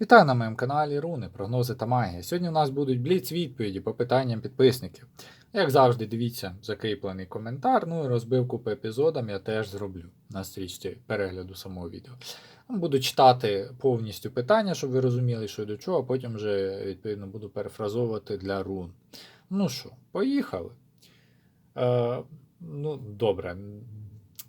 Вітаю на моєму каналі Руни, прогнози та магія. Сьогодні у нас будуть бліц відповіді по питанням підписників. Як завжди, дивіться закріплений коментар, ну і розбивку по епізодам я теж зроблю на стрічці перегляду самого відео. Буду читати повністю питання, щоб ви розуміли, що до чого, а потім вже відповідно буду перефразовувати для рун. Ну що, поїхали. Е, ну, добре.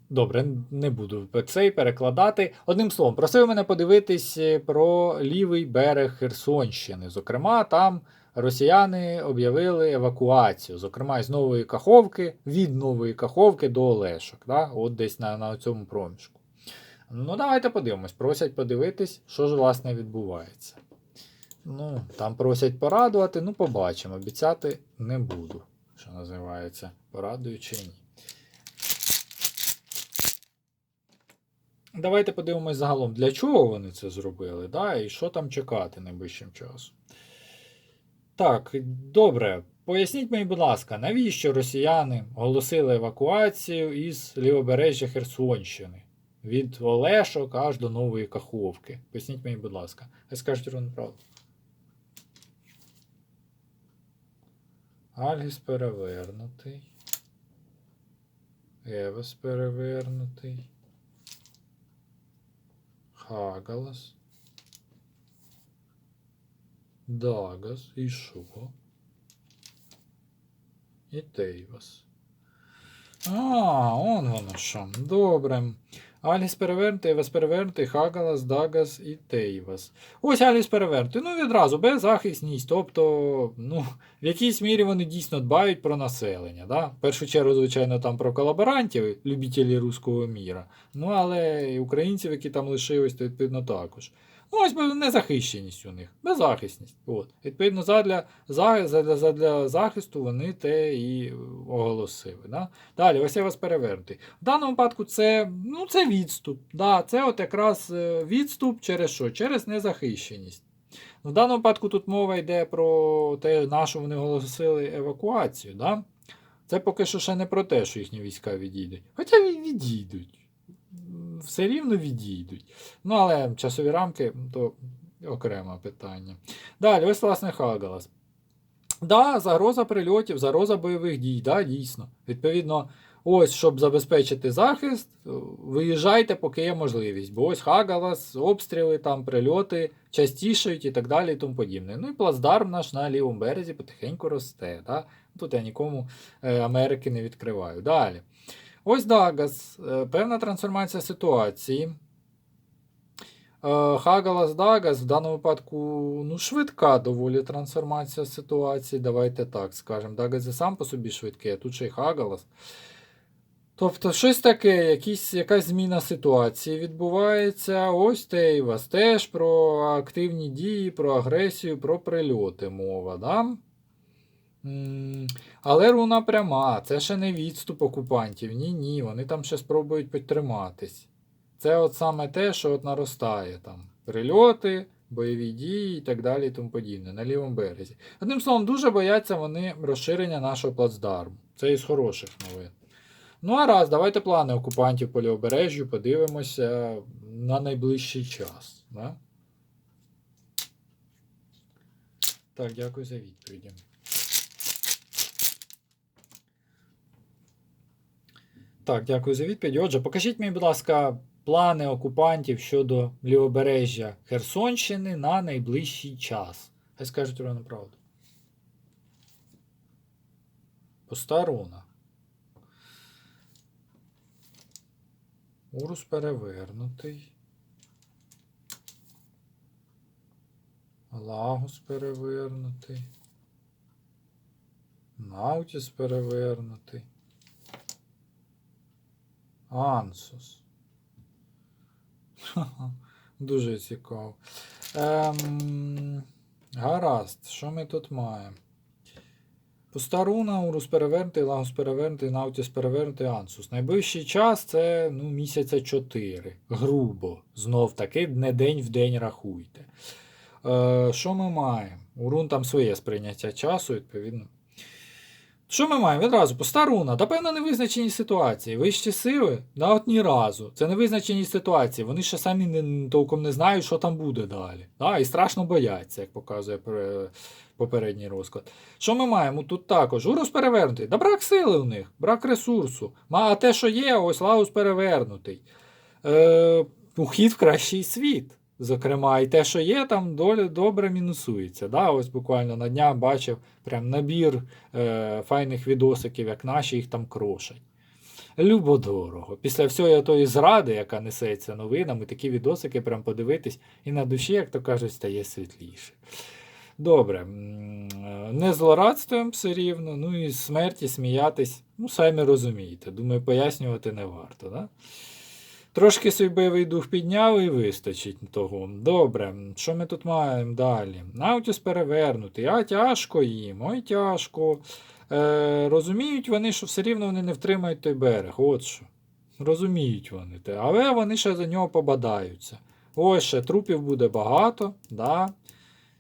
Добре, не буду цей перекладати. Одним словом, просив мене подивитись е, про лівий берег Херсонщини. Зокрема, там росіяни об'явили евакуацію. Зокрема, з Нової Каховки, від Нової Каховки до Олешок. Да? От десь на, на цьому проміжку. Ну, давайте подивимось. Просять подивитись, що ж власне відбувається. Ну, там просять порадувати, ну побачимо. Обіцяти не буду, що називається, порадую чи ні. Давайте подивимось загалом, для чого вони це зробили, да, і що там чекати найближчим часом. Так, добре. Поясніть мені, будь ласка, навіщо росіяни оголосили евакуацію із лівобережжя Херсонщини від Олешок аж до Нової Каховки? Поясніть мені, будь ласка. Скажете ровно правду. Альгіс перевернутий. Евес перевернутий. Хагалас. Дагас і що? І Тейвас. А, он воно що. Добре. Аліс перевернутий, Евас перевернутий, Хагалас, Дагас і Тейвас. Ось Аліс перевернутий. Ну, відразу, беззахисність. Тобто, ну, в якійсь мірі вони дійсно дбають про населення. Да? В першу чергу, звичайно, там про колаборантів, любителі руського міра. Ну, але і українців, які там лишились, то відповідно також. Ось незахищеність у них, беззахисність. От. Відповідно, задля, задля, задля захисту вони те і оголосили. Да? Далі, ось я вас перевернутий. В даному випадку це, ну, це відступ. Да, це от якраз е, відступ через що? Через незахищеність. В даному випадку тут мова йде про те, на що вони оголосили евакуацію. Да? Це поки що ще не про те, що їхні війська відійдуть. Хоча відійдуть. Все рівно відійдуть. Ну, але часові рамки то окреме питання. Далі, ось власне Хагалас. Да, загроза прильотів, загроза бойових дій, да, дійсно. Відповідно, ось, щоб забезпечити захист, е, виїжджайте, поки є можливість. Бо ось Хагалас, обстріли, там, прильоти частішають і так далі і тому подібне. Ну і плацдарм наш на лівому березі потихеньку росте. Да? Тут я нікому е, Америки не відкриваю. Далі. Ось Дагас, е, певна трансформація ситуації. Е, Хагалас Дагас в даному випадку ну, швидка доволі трансформація ситуації. Давайте так скажемо. Дагас і сам по собі швидкий, а тут ще й Хагалас. Тобто, щось таке, якісь, якась зміна ситуації відбувається. Ось Тейвас теж про активні дії, про агресію, про прильоти мова. Да? Але руна пряма, це ще не відступ окупантів. Ні, ні, вони там ще спробують підтриматись. Це от саме те, що от наростає там. Прильоти, бойові дії і так далі і тому подібне на лівому березі. Одним словом, дуже бояться вони розширення нашого плацдарму. Це із хороших новин. Ну а раз, давайте плани окупантів по лівобережжю подивимося на найближчий час. Да? Так, дякую за відповіді. Так, дякую за відповідь. Отже, покажіть мені, будь ласка, плани окупантів щодо лівобережжя Херсонщини на найближчий час. Хай скажуть ровно правду. Пуста руна. Урус перевернутий. Лагус перевернутий. Наутіс перевернутий. Ансус. Дуже цікаво. Ем, гаразд, що ми тут маємо? Пуста руна, Урус перевернутий, Лагус перевернутий, Наутіс перевернутий, Ансус. Найближчий час це ну, місяця 4. Грубо. Знов таки, не день в день рахуйте. Е, що ми маємо? Урун там своє сприйняття часу, відповідно. Що ми маємо? Відразу пуста руна, та певно невизначені ситуації. Вищі сили, да, от ні разу. Це невизначені ситуації. Вони ще самі не, толком не знають, що там буде далі. Да, і страшно бояться, як показує попередній розклад. Що ми маємо? Тут також Урус перевернутий. Да брак сили у них, брак ресурсу. А те, що є, ось Лаус перевернутий. Е, ухід в кращий світ. Зокрема, і те, що є, там доля добре мінусується. Да? Ось буквально на днях бачив прям набір е, файних відосиків, як наші їх там крошать. Любо-дорого. Після всієї тої зради, яка несеться новинами, такі відосики прям подивитись, і на душі, як то кажуть, стає світліше. Добре, не злорадствуємо все рівно, ну і смерті сміятись, ну, самі розумієте. Думаю, пояснювати не варто. Да? Трошки свій бойовий дух підняв і вистачить того. Добре, що ми тут маємо далі? Наутіс перевернутий, а тяжко їм, ой тяжко. Е, розуміють вони, що все рівно вони не втримають той берег. От що. Розуміють вони те. Але вони ще за нього побадаються. Ось ще трупів буде багато, да?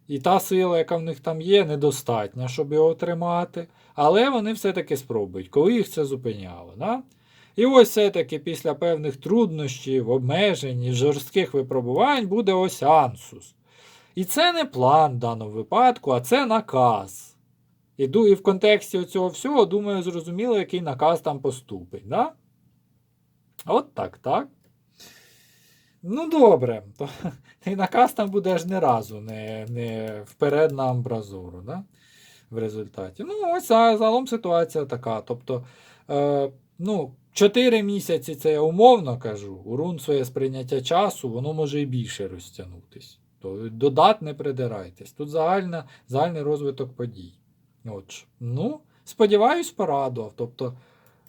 і та сила, яка в них там є, недостатня, щоб його тримати. Але вони все-таки спробують, коли їх це зупиняло. Да? І ось все-таки після певних труднощів, обмежень і жорстких випробувань буде ось ансус. І це не план в даному випадку, а це наказ. І, в контексті цього всього, думаю, зрозуміло, який наказ там поступить. Да? От так, так. Ну, добре. То, і наказ там буде аж не разу, не, не вперед на амбразуру. Да? В результаті. Ну, ось загалом ситуація така. Тобто, е, ну, 4 місяці це я умовно кажу. У рун своє сприйняття часу, воно може і більше розтягнутись. То до не придирайтесь. Тут загальна, загальний розвиток подій. От. Ну, сподіваюсь, порадував. Тобто,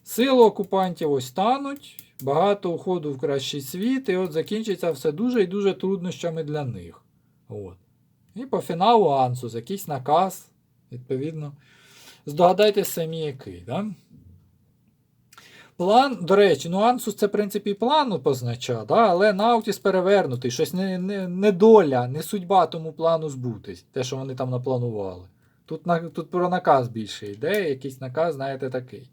сили окупантів ось стануть, багато уходу в кращий світ, і от закінчиться все дуже і дуже труднощами для них. От. І по фіналу Ансус, якийсь наказ, відповідно. Здогадайтесь самі, який. Да? План, до речі, ну Ансус це, в принципі, плану позначав, да? але Наутіс перевернутий, щось не, не, не доля, не судьба тому плану збутись, те, що вони там напланували. Тут, на, тут про наказ більше йде, якийсь наказ, знаєте, такий.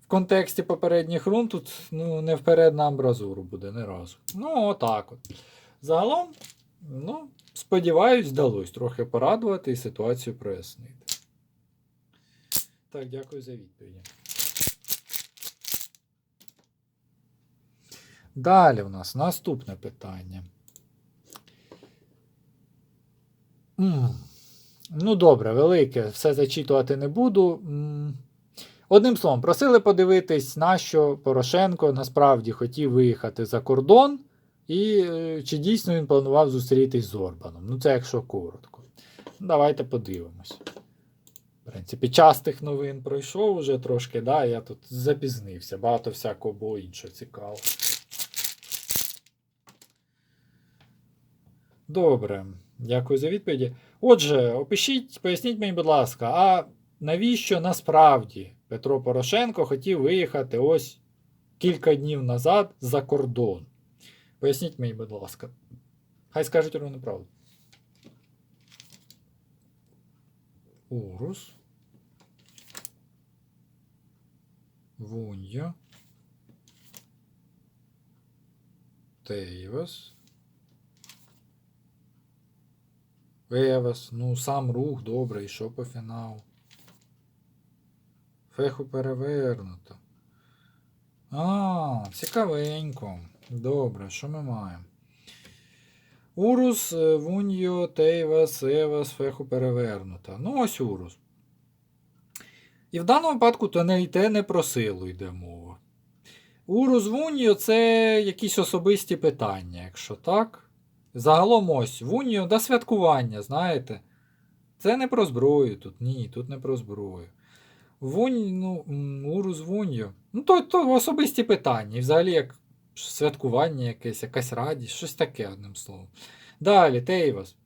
В контексті попередніх рун тут ну, не вперед на амбразуру буде не разу. Ну, отак от. Загалом, ну, сподіваюсь, вдалося трохи порадувати і ситуацію прояснити. Так, дякую за відповіді. Далі в нас наступне питання. Ну, добре, велике, все зачитувати не буду. Одним словом, просили подивитись, на що Порошенко насправді хотів виїхати за кордон, і е, чи дійсно він планував зустрітись з Орбаном. Ну, це якщо коротко. Давайте подивимось. В принципі, час тих новин пройшов уже трошки, да, я тут запізнився, багато всякого було іншого цікавого. Добре, дякую за відповіді. Отже, опишіть, поясніть мені, будь ласка, а навіщо насправді Петро Порошенко хотів виїхати ось кілька днів назад за кордон? Поясніть мені, будь ласка. Хай скажуть ровно правду. Урус. Вунья. Тейвас. Вевас, ну сам рух добре, і що по фіналу. Феху перевернуто. А, цікавенько. Добре, що ми маємо? Урус, е, Вуньо, Тейвас, Евас, Феху перевернуто. Ну, ось Урус. І в даному випадку то не йде не про силу йде мова. Урус Вуньо це якісь особисті питання, якщо так. Загалом ось Вуньо до святкування, знаєте. Це не про зброю тут. Ні, тут не про зброю. Вунь, ну, Урус Вуньо. Ну, то, то особисті питання. І взагалі як святкування якесь, якась радість, щось таке, одним словом. Далі, Тейвас.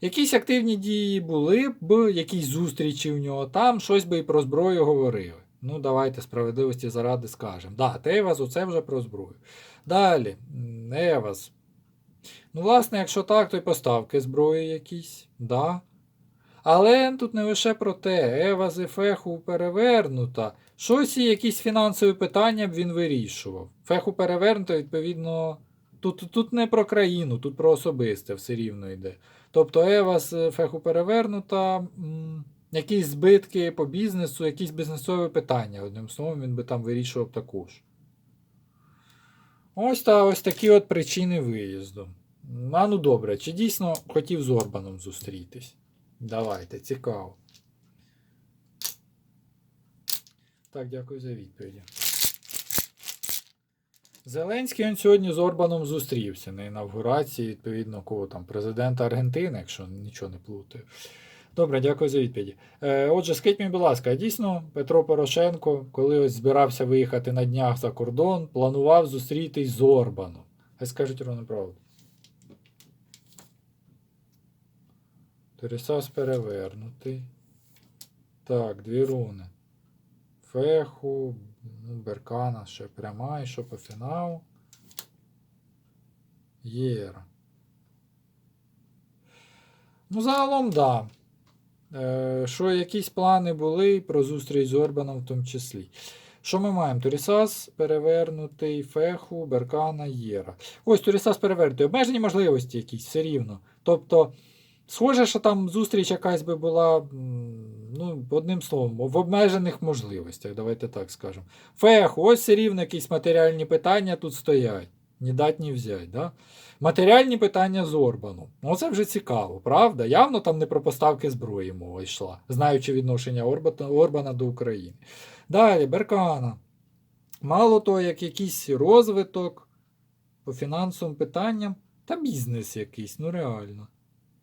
Якісь активні дії були б, якісь зустрічі у нього там, щось би і про зброю говорили. Ну, давайте справедливості заради скажемо. Да, Тейвас, оце вже про зброю. Далі, Евас. Ну, власне, якщо так, то й поставки зброї якісь. Да. Але тут не лише про те, Ева з Феху перевернута. Щось і якісь фінансові питання б він вирішував. Феху перевернута, відповідно, тут, тут не про країну, тут про особисте все рівно йде. Тобто Ева з Феху перевернута, м, якісь збитки по бізнесу, якісь бізнесові питання. Одним словом, він би там вирішував також. Ось та ось такі от причини виїзду. А ну добре, чи дійсно хотів з Орбаном зустрітись? Давайте, цікаво. Так, дякую за відповіді. Зеленський він сьогодні з Орбаном зустрівся на інавгурації, відповідно, кого там, президента Аргентини, якщо нічого не плутаю. Добре, дякую за відповіді. Е, отже, скажіть мені, будь ласка, дійсно Петро Порошенко, коли ось збирався виїхати на днях за кордон, планував зустрітись з Орбаном. Хай скажуть ровно правду. Торісас перевернутий. Так, дві руни. Феху, ну, Беркана ще пряма, і що по фіналу. Єра. Ну, загалом, да. Е, що якісь плани були про зустріч з Орбаном в тому числі. Що ми маємо? Торісас перевернутий, Феху, Беркана, Єра. Ось Торісас перевернутий. Обмежені можливості якісь все рівно. Тобто, схоже, що там зустріч якась би була, ну, одним словом, в обмежених можливостях, давайте так скажемо. Феху, ось все рівно якісь матеріальні питання тут стоять. Ні дать, ні взять. Да? Матеріальні питання з Орбаном. Ну, це вже цікаво, правда? Явно там не про поставки зброї мова йшла, знаючи відношення Орбана до України. Далі, Беркана. Мало того, як якийсь розвиток по фінансовим питанням, та бізнес якийсь, ну реально.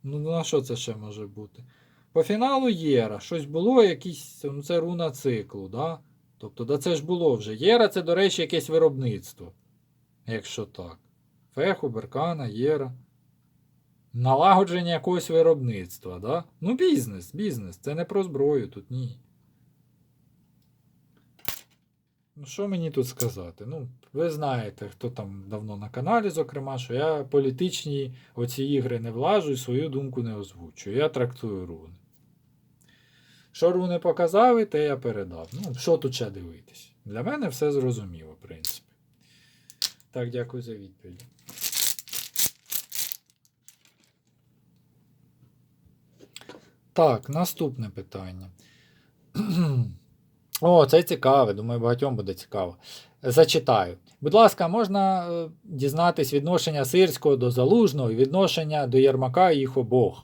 Ну на що це ще може бути? По фіналу Єра. Щось було, якісь, ну це руна циклу, да? Тобто, да це ж було вже. Єра це, до речі, якесь виробництво. Якщо так. Феху, Беркана, Єра. Налагодження якогось виробництва, да? Ну, бізнес, бізнес. Це не про зброю тут, ні. Ну, що мені тут сказати? Ну, ви знаєте, хто там давно на каналі, зокрема, що я політичні оці ігри не влажу і свою думку не озвучую. Я трактую руни. Що руни показали, те я передав. Ну, що тут ще дивитись? Для мене все зрозуміло, в принципі. Так, дякую за відповідь. Так, наступне питання. О, це цікаве, думаю, багатьом буде цікаво. Зачитаю. Будь ласка, можна е, дізнатись відношення Сирського до Залужного і відношення до Єрмака і їх обох.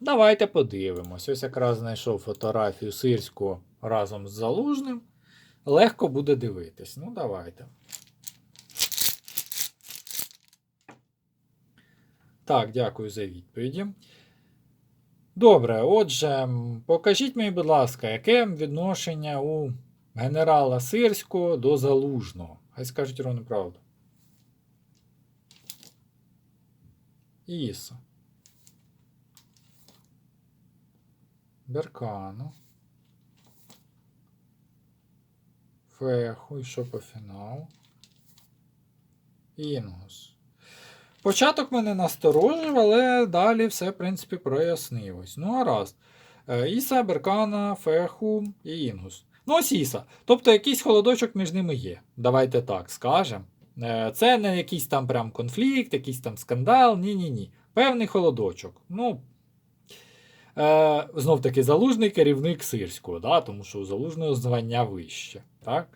Давайте подивимось. Ось якраз знайшов фотографію Сирського разом з Залужним. Легко буде дивитись. Ну, давайте. Так, дякую за відповіді. Добре, отже, покажіть мені, будь ласка, яке відношення у генерала Сирського до Залужного? Хай скажуть ровно правду. Іса. Беркану. Феху, і що по фіналу? Інгус. Початок мене насторожив, але далі все, в принципі, прояснилось. Ну, гаразд. Е, Іса, Беркана, Феху і Інгус. Ну, ось Іса. Тобто якийсь холодочок між ними є. Давайте так скажемо. Е, Це не якийсь там прям конфлікт, якийсь там скандал. Ні-ні-ні. Певний холодочок. Ну, е, знов таки, залужний керівник Сирського, да? тому що у залужного звання вище. Так?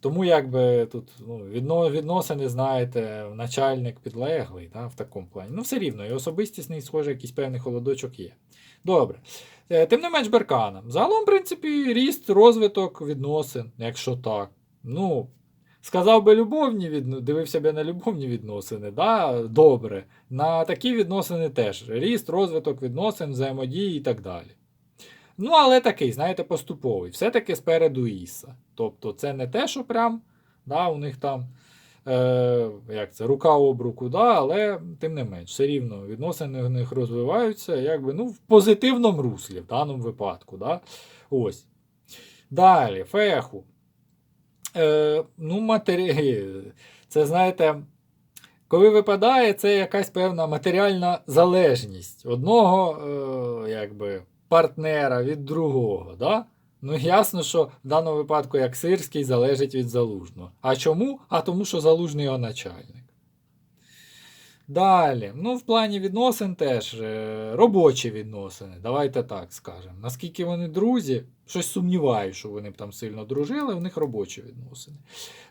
Тому якби тут ну, відно, відносини, знаєте, начальник підлеглий, да, в такому плані. Ну, все рівно, і особистісний, схоже, якийсь певний холодочок є. Добре. Е, Тим не менш, Беркана. Загалом, в принципі, ріст, розвиток відносин, якщо так. Ну, сказав би любовні відносини, дивився би на любовні відносини, да, добре. На такі відносини теж. Ріст, розвиток відносин, взаємодії і так далі. Ну, але такий, знаєте, поступовий. Все-таки спереду Іса. Тобто це не те, що прям да, у них там е, як це, рука об руку, да, але тим не менш, все рівно відносини в них розвиваються якби, ну, в позитивному руслі в даному випадку. Да. Ось. Далі, феху. Е, ну, матері... Це, знаєте, коли випадає, це якась певна матеріальна залежність одного е, якби, партнера від другого. Да? Ну, ясно, що в даному випадку як Сирський залежить від залужного. А чому? А тому, що залужний його начальник. Далі, ну, в плані відносин теж е, робочі відносини, давайте так скажемо. Наскільки вони друзі, щось сумніваю, що вони б там сильно дружили, у них робочі відносини.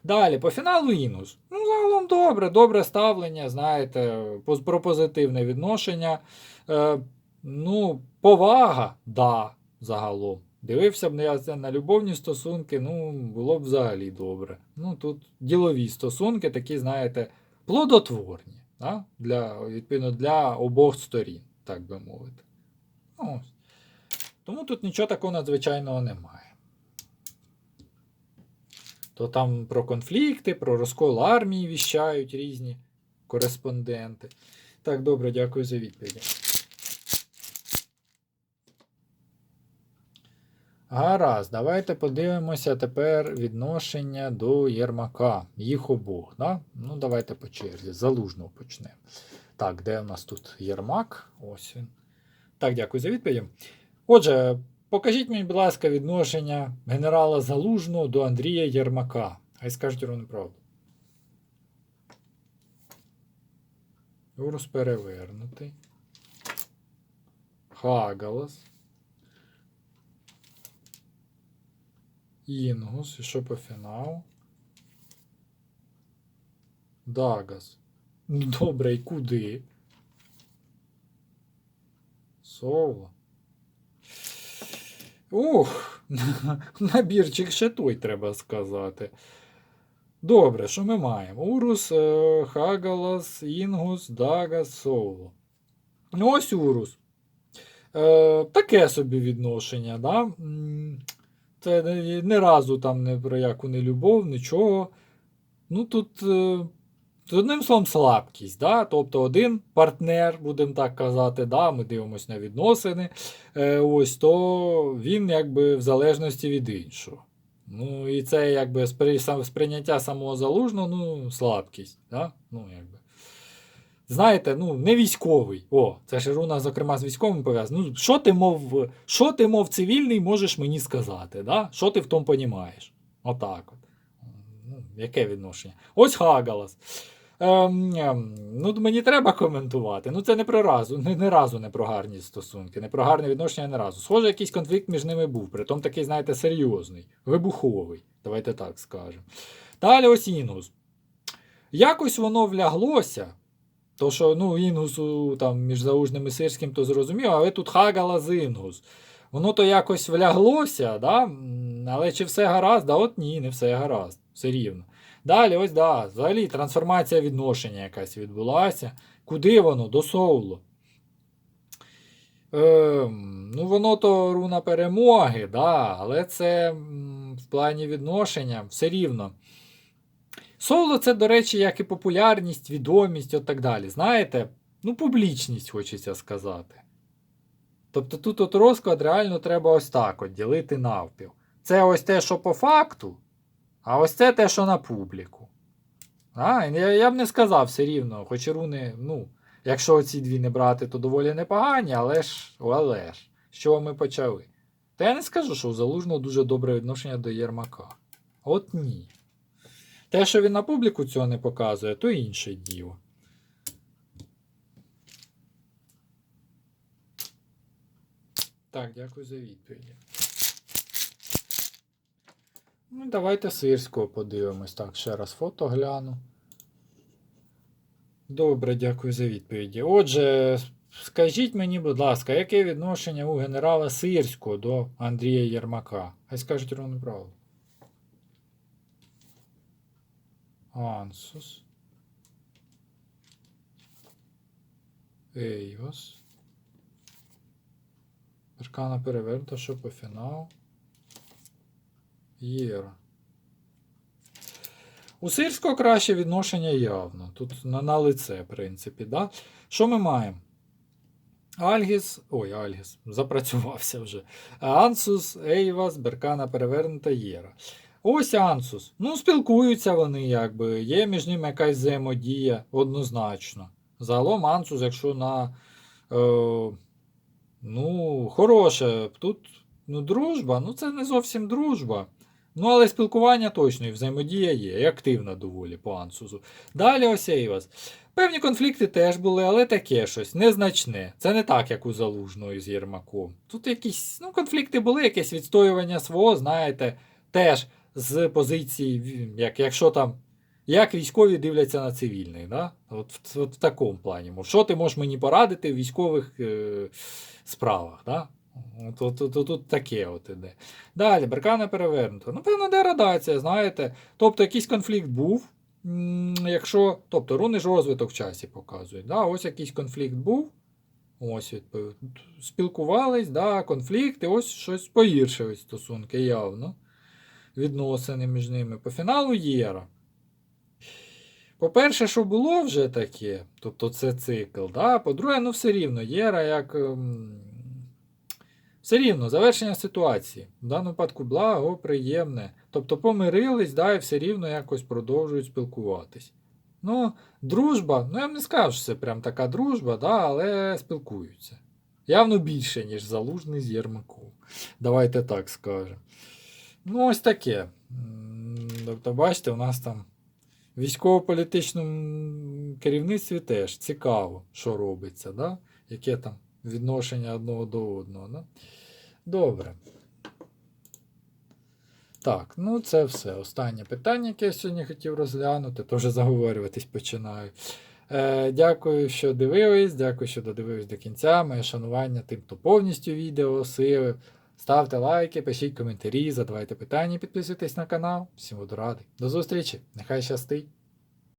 Далі, по фіналу Інус. Ну, загалом добре, добре ставлення, знаєте, про позитивне відношення. Е, ну, повага, да, загалом. Дивився б я на любовні стосунки, ну, було б взагалі добре. Ну, тут ділові стосунки, такі, знаєте, плодотворні. Да? Для, відповідно, для обох сторін, так би мовити. Ну. Тому тут нічого такого надзвичайного немає. То там про конфлікти, про розкол армії віщають різні кореспонденти. Так, добре, дякую за відповіді. Гаразд, давайте подивимося тепер відношення до Єрмака, їх обох. Да? Ну, давайте по черзі. Залужного почнемо. Так, де у нас тут Єрмак? Ось він. Так, дякую за відповіді. Отже, покажіть мені, будь ласка, відношення генерала Залужного до Андрія Єрмака. Хай скажуть ровно правду. Урус перевернутий. Хагалас. Інгус. І що по фіналу? Дагас. Ну добре, і куди? Соло. Ух, набірчик ще той треба сказати. Добре, що ми маємо? Урус, е, Хагалас, Інгус, Дагас, Соло. Ну, ось Урус. Е, таке собі відношення, да? Це не разу там не про яку не любов, нічого. Ну тут, е, одним словом, слабкість. Да? Тобто один партнер, будемо так казати, да? ми дивимося на відносини. Е, ось то він якби в залежності від іншого. Ну, і це якби спри- сприйняття самого залужного, ну, слабкість. Да? Ну, якби. Знаєте, ну, не військовий. О, це ж руна, зокрема, з військовим пов'язана. Ну, що ти, мов, що ти, мов цивільний, можеш мені сказати? Да? Що ти в тому понімаєш? Отак от. Ну, яке відношення? Ось Хагалас. Ем, ем, ну, мені треба коментувати. Ну, це не про разу, не, не разу не про гарні стосунки, не про гарне відношення не разу. Схоже, якийсь конфлікт між ними був, притом такий, знаєте, серйозний, вибуховий. Давайте так скажемо. Далі ось Інгус. Якось воно вляглося. То, що ну, Інгусу там, між Заужним і Сирським, то зрозуміло, але тут Хагала з Інгус. Воно то якось вляглося, да? але чи все гаразд? Да от ні, не все гаразд. Все рівно. Далі, ось да, взагалі трансформація відношення якась відбулася. Куди воно? До Соулу. Ем, ну, воно то руна перемоги, да, але це в плані відношення все рівно. Соло це, до речі, як і популярність, відомість і так далі. Знаєте, ну, публічність хочеться сказати. Тобто тут от розклад реально треба ось так от ділити навпіл. Це ось те, що по факту, а ось це те, що на публіку. А, я, я б не сказав все рівно, хоч і руни, ну, якщо ці дві не брати, то доволі непогані, але ж, але ж, з чого ми почали? Та я не скажу, що у Залужного дуже добре відношення до Єрмака. От ні. Те, що він на публіку цього не показує, то інше діло. Так, дякую за відповіді. Ну, давайте Сирського подивимось. Так, ще раз фото гляну. Добре, дякую за відповіді. Отже, скажіть мені, будь ласка, яке відношення у генерала Сирського до Андрія Єрмака? Хай скажуть ровно правду. Ансус. Ейос. Аркана перевернута, що по фіналу. Єра. У Сирського краще відношення явно. Тут на, на лице, в принципі. Да? Що ми маємо? Альгіс. Ой, Альгіс. Запрацювався вже. Ансус, Ейвас, Беркана перевернута Єра. Ось Ансус. Ну, спілкуються вони, якби. Є між ними якась взаємодія, однозначно. Загалом Ансус, якщо на. Е, ну, хороше. Тут ну, дружба, ну це не зовсім дружба. Ну, але спілкування точно і взаємодія є, і активна доволі по Ансусу. Далі ось Ейвас. Певні конфлікти теж були, але таке щось незначне. Це не так, як у Залужного з Єрмаком. Тут якісь ну, конфлікти були, якесь відстоювання свого, знаєте, теж з позиції, як, якщо там. Як військові дивляться на цивільних, да? от, от в такому плані. Що ти можеш мені порадити в військових е, справах? Да? От, от, от, от таке от іде. Далі, беркана перевернута. Ну, певна деградація, знаєте. Тобто якийсь конфлікт був. Якщо, тобто руни ж розвиток в часі показують. Да? Ось якийсь конфлікт був. Ось відповідь. Спілкувались, да, конфлікти, ось щось погіршились стосунки явно. Відносини між ними. По фіналу Єра. По-перше, що було вже таке, тобто це цикл, да? по-друге, ну все рівно, Єра як. ем, Все рівно, завершення ситуації. В даному випадку благо, приємне. Тобто помирились, да, і все рівно якось продовжують спілкуватись. Ну, дружба, ну я б не скажу, що це прям така дружба, да, але спілкуються. Явно більше, ніж залужний з Єрмаком. Давайте так скажемо. Ну, ось таке. Тобто, бачите, у нас там в військово-політичному керівництві теж цікаво, що робиться, да? яке там відношення одного до одного. Да? Добре. Так, ну це все. Останнє питання, яке я сьогодні хотів розглянути, то вже заговорюватись починаю. Е, дякую, що дивились, дякую, що додивились до кінця. Моє шанування тим, хто повністю відео осилив. Ставте лайки, пишіть коментарі, задавайте питання, підписуйтесь на канал. Всім буду радий. До зустрічі! Нехай щастить!